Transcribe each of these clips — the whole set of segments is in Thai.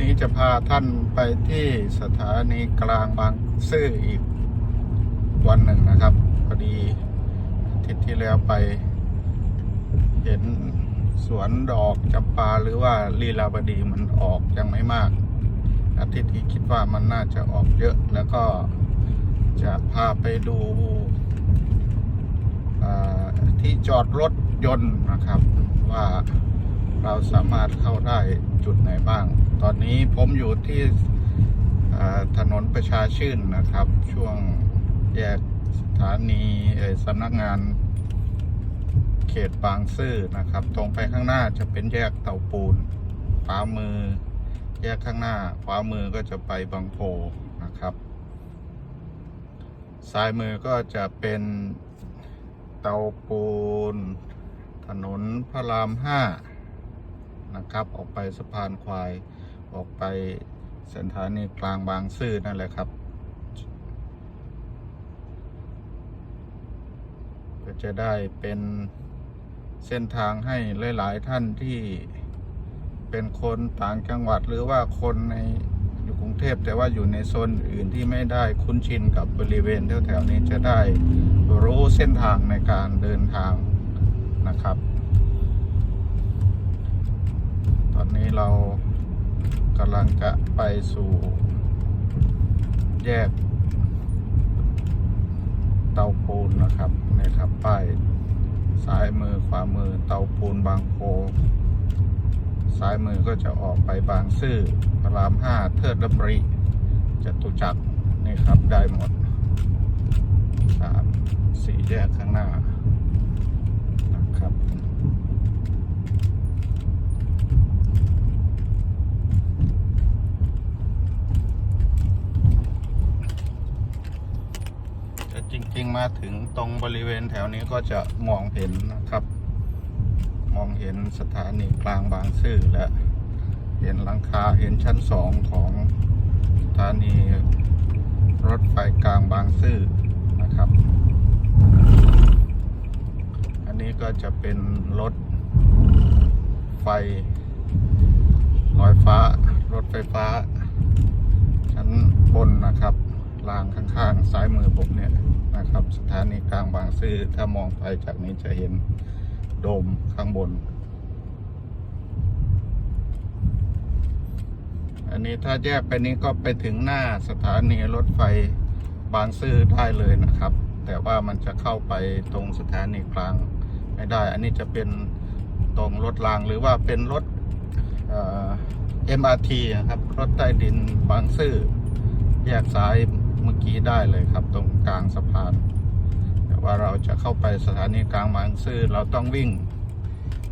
นี้จะพาท่านไปที่สถานีกลางบางซื่ออีกวันหนึ่งนะครับพอดีอาทิตย์ที่แล้วไป เห็นสวนดอกจำปาหรือว่าลีลาวดีมันออกยังไม่มาก อาทิตย์ที่คิดว่ามันน่าจะออกเยอะแล้วก็จะพาไปดูที่จอดรถยนต์นะครับ ว่าเราสามารถเข้าได้จุดไหนบ้าง ตอนนี้ผมอยู่ที่ถนนประชาชื่นนะครับ ช่วงแยกสถานีสำนักงานเขตบางซื่อนะครับ ตรงไปข้างหน้าจะเป็นแยกเตาปูนขวามือ แยกข้างหน้าขวามือก็จะไปบางโพนะครับ ซ้ายมือก็จะเป็นเตาปูน ถนนพระรามห้านะครับ ออกไปสะพานควาย ออกไปสถานีกลางบางซื่อนั่นแหละครับ ก็จะได้เป็นเส้นทางให้หลาย ๆ ท่านที่เป็นคนต่างจังหวัดหรือว่าคนในอยู่กรุงเทพแต่ว่าอยู่ในโซนอื่นที่ไม่ได้คุ้นชินกับบริเวณแถวๆนี้จะได้รู้เส้นทางในการเดินทางนะครับ ตอนนี้เรา กำลังจะไปสู่แยก เตาปูนนะครับนี่ครับป้ายซ้ายมือขวามือเตาปูนบางโพซ้ายมือก็จะออกไปบางซื่อพระรามห้าเทิดดำริจตุจักรนี่ครับได้หมดสามสี่แยกข้างหน้านะครับ แต่จริง ๆ มาถึง ตรงบริเวณแถวนี้ก็จะมองเห็นนะครับ มองเห็นสถานีกลางบางซื่อและเห็นหลังคาเห็นชั้นสองของสถานีรถไฟกลางบางซื่อนะครับ อันนี้ก็จะเป็นรถไฟลอยฟ้ารถไฟฟ้า ชั้นบนนะครับรางข้างๆ ซ้ายมือผมเนี่ย นะครับ สถานีกลางบางซื่อถ้ามองไปจากนี้จะเห็นโดมข้างบน อันนี้ถ้าแยกไปนี้ก็ไปถึงหน้าสถานีรถไฟบางซื่อได้เลยนะครับ แต่ว่ามันจะเข้าไปตรงสถานีกลางไม่ได้ อันนี้จะเป็นตรงรถรางหรือว่าเป็นรถเอ่อ MRT นะครับ รถใต้ดินบางซื่อแยกซ้ายเมื่อกี้ได้เลยครับตรงางสะพาน แต่ว่าเราจะเข้าไปสถานีกลางบางซื่อเราต้องวิ่ง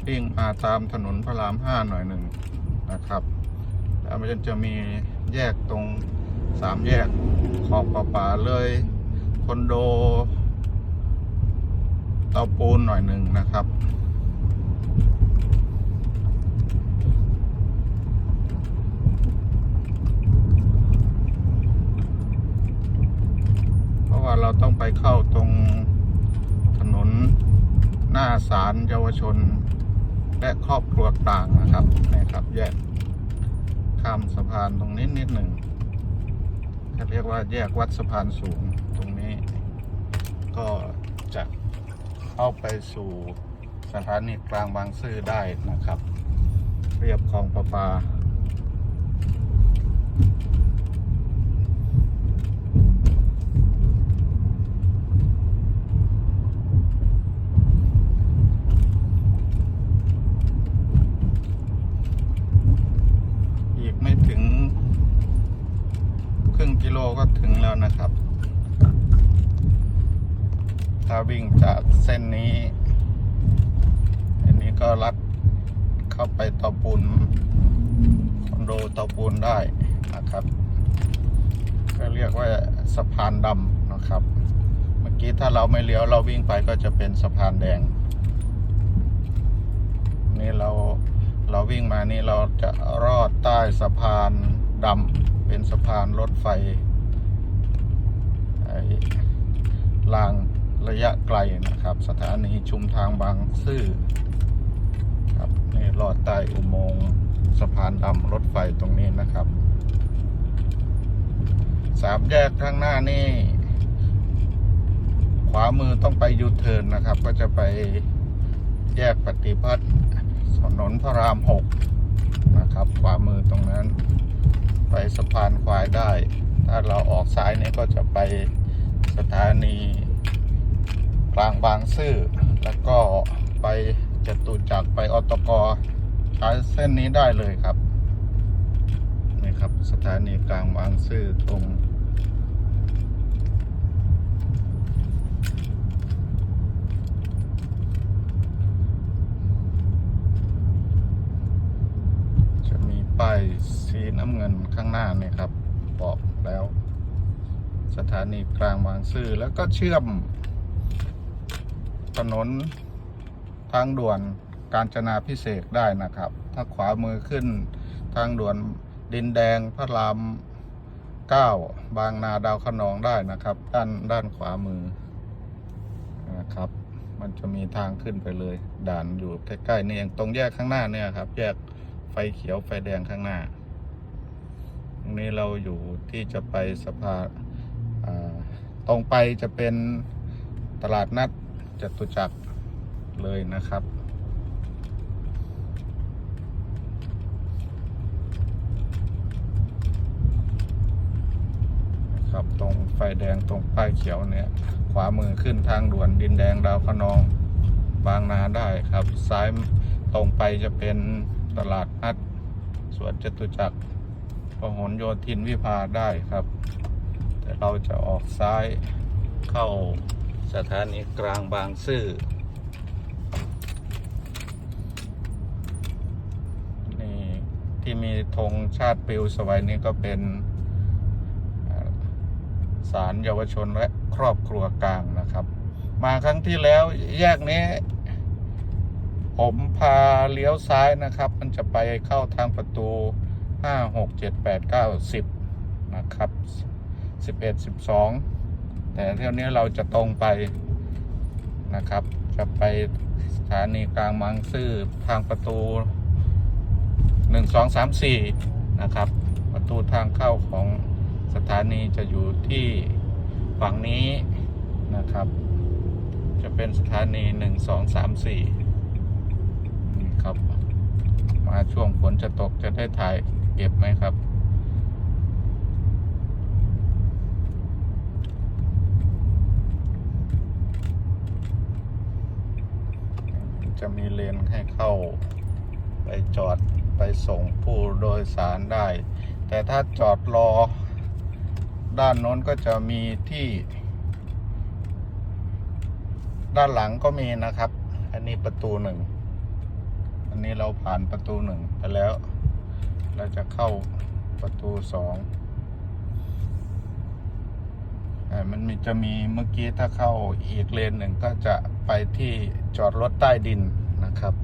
วิ่งมาตามถนนพระรามห้าหน่อยหนึ่งนะครับ แล้วมันจะมีแยกตรงสามแยกขอบป่าป่าเลยคอนโดเตาปูนหน่อยหนึ่งนะครับ เพราะว่าเราต้องไปเข้าตรงถนนห นเยาวชน และครอบครัวต่างนะครับนะครับแยกข้ามสะพานตรงนี้นิดหนึ่งเขาเรียกว่าแยกวัดสะพานสูงตรงนี้ ก็จะเข้าไปสู่สถานีกลางบางซื่อได้นะครับ เรียบคลองประปา อีกไม่ถึง ครึ่ง ก็ถึงแล้วนะครับ ถ้าวิ่งจากเส้นนี้ อันนี้ก็ลัดเข้าไปเตาปูนคอนโดเตาปูนได้นะครับ ก็เรียกว่าสะพานดำนะครับ เมื่อกี้ถ้าเราไม่เลี้ยวเราวิ่งไปก็จะเป็นสะพานแดง นี่เราเราวิ่งมานี่เราจะรอดใต้สะพานดำเป็นสะพานรถไฟ รางระยะไกลนะครับ สถานีชุมทางบางซื่อครับนี่รอดใต้อุโมงค์สะพานดำรถไฟตรงนี้นะครับสามแยกข้างหน้านี่ ขวามือต้องไปยูเทิร์นนะครับ ก็จะไปแยกปฏิพัฒน์ถนนพระรามหกนะครับ ขวามือตรงนั้น ไปสะพานควายได้ ถ้าเราออกซ้ายนี่ก็จะไป สถานีกลางบางซื่อ แล้วก็ไปจตุจักรไปอตกใช้เส้นนี้ได้เลยครับนี่ครับ สถานีกลางบางซื่อตรงจะมีป้ายสีน้ำเงินข้างหน้านี่ครับ บอกแล้ว สถานีกลางบางซื่อแล้วก็เชื่อม ถนนทางด่วนกาญจนาพิเศษได้นะครับ ถ้าขวามือขึ้นทางด่วนดินแดงพระรามเก้าบางนาดาวขนองได้นะครับ ด้านด้านขวามือนะครับ มันจะมีทางขึ้นไปเลย ด่านอยู่ใกล้ๆนี่เองตรงแยกข้างหน้าเนี่ยครับ แยกไฟเขียวไฟแดงข้างหน้าตรงนี้เราอยู่ที่จะไปสภาอ่า ตรงไปจะเป็นตลาดนัดจตุจักรเลยนะครับ ครับตรงไฟแดงตรงป้ายเขียวเนี่ย ขวามือขึ้นทางด่วนดินแดงดาวคะนองบางนาได้ครับ ซ้ายตรงไปจะเป็นตลาดนัดสวนจตุจักรพหลโยธินวิภาได้ครับ เราจะออกซ้ายเข้าสถานีกลางบางซื่อนี่ที่มีธงชาติปิวสวัยนี่ก็เป็นอ่าศาลเยาวชนและครอบครัวกลางนะครับ มาครั้งที่แล้วแยกนี้ ผมพาเลี้ยวซ้ายนะครับ มันจะไปเข้าทางประตู 5 6 7 8 9 10 นะครับ 11 12 แต่เที่ยวนี้เราจะตรงไปนะครับ จะไปสถานีกลางบางซื่อทางประตู 1 2 3 4 นะครับ ประตูทางเข้าของสถานีจะอยู่ที่ฝั่งนี้นะครับ จะเป็นสถานี 1 2 3 4 นี่ครับ มาช่วงฝนจะตกจะได้ถ่ายเก็บไหมครับ จะมีเลนให้เข้า ไปจอดไปส่งผู้โดยสารได้ แต่ถ้าจอดรอ ด้านโน้นก็จะมีที่ ด้านหลังก็มีนะครับ อันนี้ประตูหนึ่ง อันนี้เราผ่านประตูหนึ่งไปแล้ว เราจะเข้าประตูสองมันมีจะมีเมื่อกี้ถ้าเข้าอีกเลนหนึ่งก็จะ ไปที่จอดรถใต้ดินนะครับ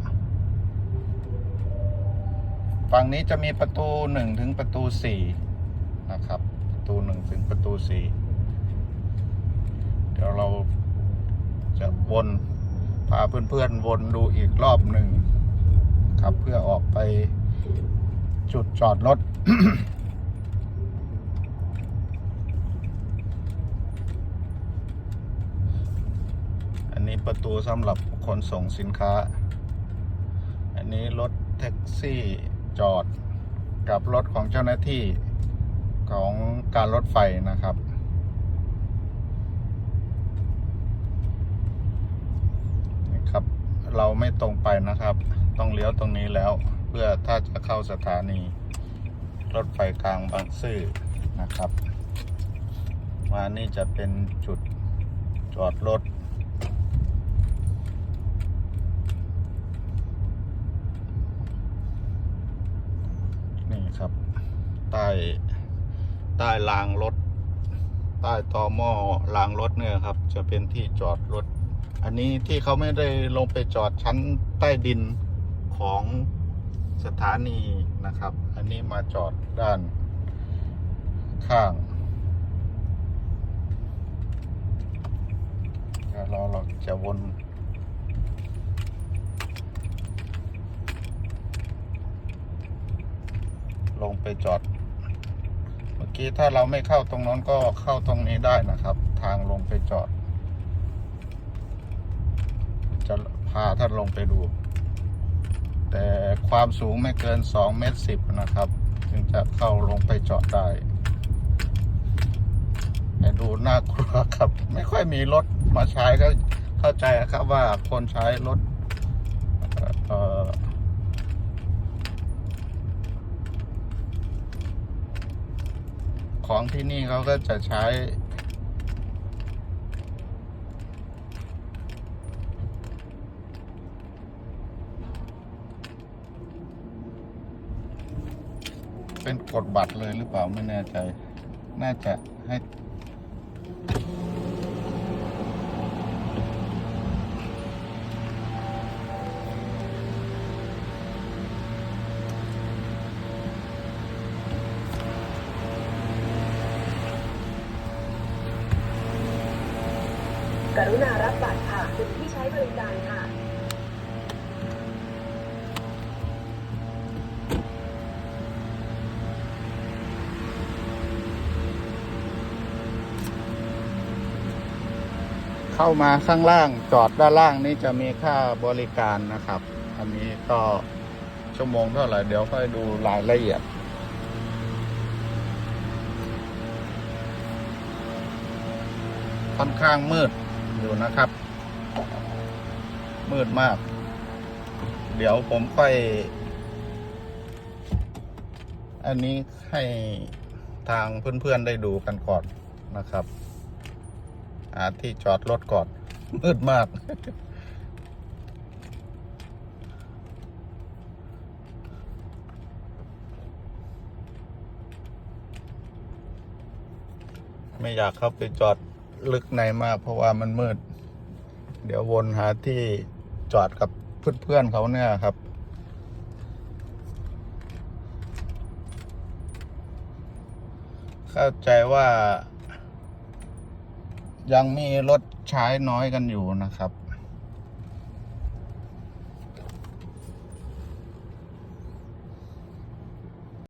ฝั่งนี้จะมีประตูหนึ่งถึงประตูสี่นะครับประตูหนึ่งถึงประตูสี่เดี๋ยวเราจะวนพาเพื่อนๆวนดูอีกรอบหนึ่งครับเพื่อออกไปจุดจอดรถ อันนี้ ประตูสำหรับขนส่งสินค้า อันนี้รถแท็กซี่จอดกับรถของเจ้าหน้าที่ของการรถไฟนะครับ นี่ครับเราไม่ตรงไปนะครับ ต้องเลี้ยวตรงนี้แล้ว เพื่อถ้าจะเข้าสถานี รถไฟกลางบางซื่อนะครับมานี่จะเป็นจุดจอดรถ นี่ ครับ ใต้ใต้รางรถ ใต้ต่อหม้อรางรถเนี่ยครับ จะเป็นที่จอดรถ อันนี้ที่เขาไม่ได้ลงไปจอดชั้นใต้ดินของสถานีนะครับ อันนี้มาจอดด้านข้างเดี๋ยวเราเราจะวน ลงไปจอด เมื่อกี้ถ้าเราไม่เข้าตรงนั้นก็เข้าตรงนี้ได้นะครับ ทางลงไปจอด จะพาท่านลงไปดู แต่ความสูงไม่เกิน2เมตรสิบนะครับจึงจะเข้าลงไปจอดได้แต่ดูน่ากลัวครับ ไม่ค่อยมีรถมาใช้ก็เข้าใจครับว่าคนใช้รถเอ่อ ของที่นี่เขาก็จะใช้ เป็นกดบัตรเลยหรือเปล่าไม่แน่ใจ น่าจะให้ รุณารับบัตรค่ะคุณที่ใช้บริการค่ะเข้ามาข้างล่างจอดด้านล่างนี่จะมีค่าบริการนะครับ อันนี้ก็ชั่วโมงเท่าไหร่เดี๋ยวค่อยดูรายละเอียดค่อนข้างมืด อยู่นะครับ มืดมาก เดี๋ยวผมค่อย อันนี้ให้ทางเพื่อนๆได้ดูกันก่อนนะครับหาที่จอดรถก่อน มืดมาก ไม่อยากเข้าไปจอด ลึกในมาก เพราะว่ามันมืด เดี๋ยววนหาที่จอดกับเพื่อนๆเขาเนี่ยครับ เข้าใจว่า ยังมีรถใช้น้อยกันอยู่นะครับ